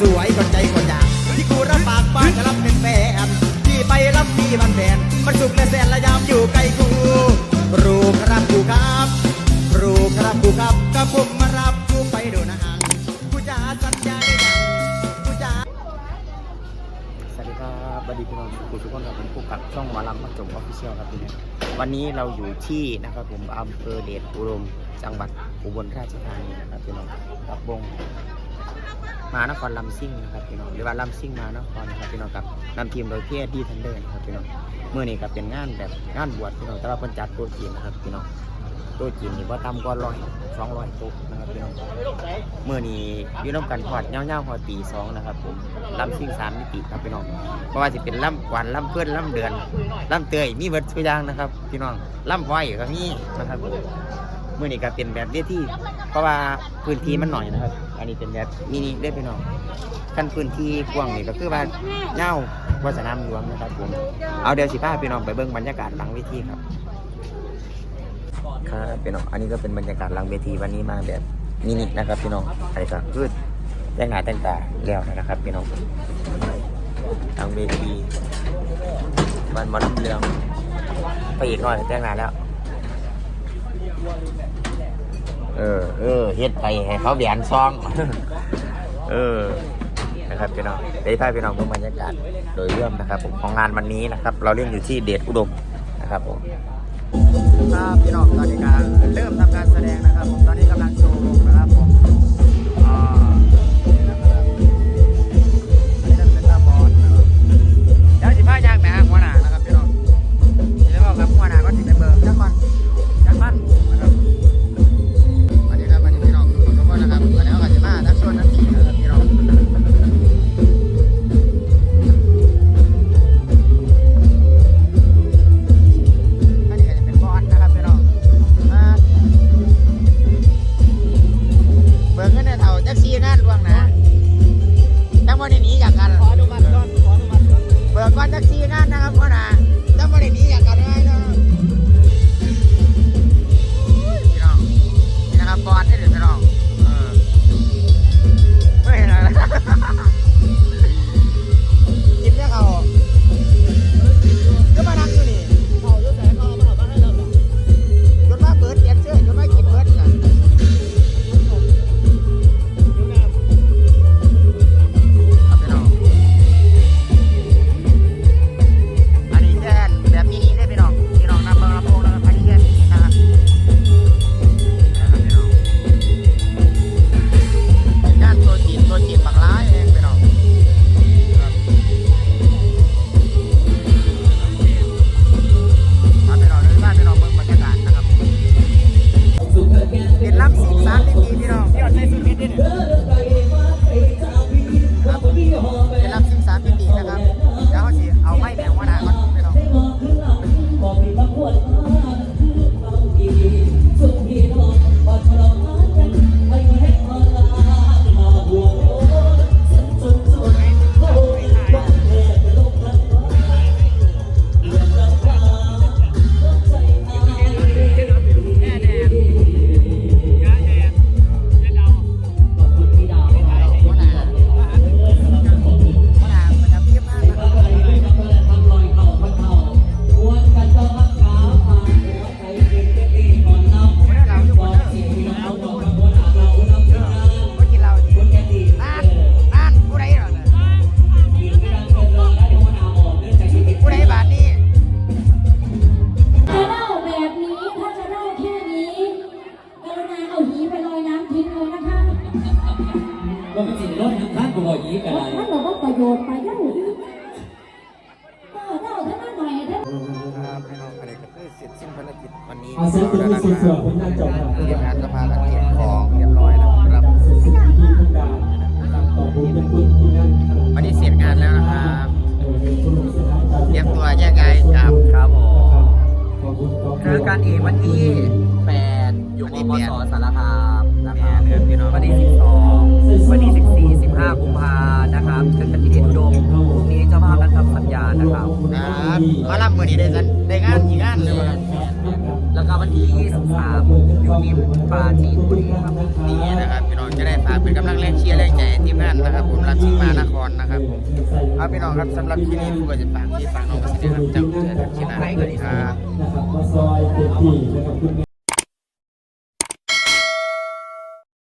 สวยคนใจคนอยากที่กูรับปากบ้านจะรับเป็นแฟนที่ไปรับมีบันแฟนมันสุขและแสนและยามอยู่ใกล้กูรู้ครับกูครับรู้ครับกูครับก็ผมมารับกูไปดูหนางกูจะสัญญาได้ยังกูจะสวัสดีครับสวัสดีพี่น้องกูทุกคนครับผมผู้กับช่องหมอลำมักจมออฟฟิเชียลครับพี่น้วันนี้เราอยู่ที่นะครับผมอำเภอเดชอุดมจังหวัดอุบลราชธานีนะครับพี่น้องกับวง มานครลำซิ่งนะครับพี่น้องหรือว่าลำซิ่งมานครนะครับพี่น้องกับนำทีมโดยพี่ดีทันเดอร์นะครับพี่น้องเมื่อนี้ก็เป็นงานแบบงานบวชพี่น้องแต่ว่าเพิ่นจัดโต๊ะจีนนะครับพี่น้องโต๊ะจีนนี่ว่าต่ำกว่าร้อยสองร้อยโต๊ะนะครับพี่น้องเมื่อนี้ยืนน้ำกันพอดเง่าๆพอดตีสองนะครับผมลำซิ่งสามมิติครับพี่น้องเพราะว่าจะเป็นลำหวานลำเพื่อนลำเดือนลำเตยมีเบิร์ดทุกอย่างนะครับ พี่น้องลำไว้ก็มีนะครับ มื่อนี้ก็เป็นแบบเวทีเพราะว่าพื้นที่มันหน่อยนะครับ อันนี้เป็นแบบมินิได้อพี่น้องขั้นพื้นที่กว้างนี่ก็คือว่าเง่าวัสนามหลวงนะครับผมเอาเดี๋ยวสิพาพี่น้องไปเบิ่งบรรยากาศหลังเวทีครับครับพี่น้องอันนี้ก็เป็นบรรยากาศหลังเวทีวันนี้มาแบบมินินะครับพี่น้องใครก็คือแต่งหน้าแต่งตาแล้วนะครับพี่น้องหลังเวทีมันมาลำเรืองไปอีกหน่อยแต่งหน้าแล้ว เออ เออเฮ็ดไปให้เขาแบนซอง เออ นะครับพี่น้องได้ภาพพี่น้องดูบรรยากาศโดยรวมนะครับ ผมของงานวันนี้นะครับ เราเล่นอยู่ที่เดชอุดมนะครับผมครับพี่น้องตอนนี้ก็เริ่มทำการแสดงนะครับผมตอน เบิกก่่ามันสิลดทั้งท่านก็บอกย่างนี้กันเลยมันบอกว่าประโยชน์ไปยังอีเจ้าเถรับพี่น้องอัก็เสร็จแล้วผนนี้าจสิ้นสิ้นสุดผบรับทีมงานก็พากันเก็บของเรียบร้อยแล้วครับเสร็จสิ้นที่ทุ่งดาวขอบคุณทุกคนที่นั่นวันนี้เสร็จงานแล้วนะครับเตรียมตัวแยกย้ายกับครับผมเจอการอีกวันที่แปดอยู่มบสสารคามนะครับวันที่สิบสอง นะครับเจอกันที่เดชอุดมพรุ่งนี้เจ้าภาพนั้นทำสัญญานะครับ ครับมารับมือนี้ได้สันได้งานกี่งานเลยวะแล้วก็วันที่ 23 อยู่ที่ปราจีนบุรีครับนี่นะครับพี่น้องจะได้ฝากเป็นกำลังแรงเชียร์แรงใจให้ทีมงานนะครับ ผมรัชชิมานครนะครับผมเอาพี่น้องครับสำหรับที่นี้ผู้ก็จะฝากที่ฝากน้องกันสิเดียวครับเจ้าเจอกันที่หน้าสวัสดีครับ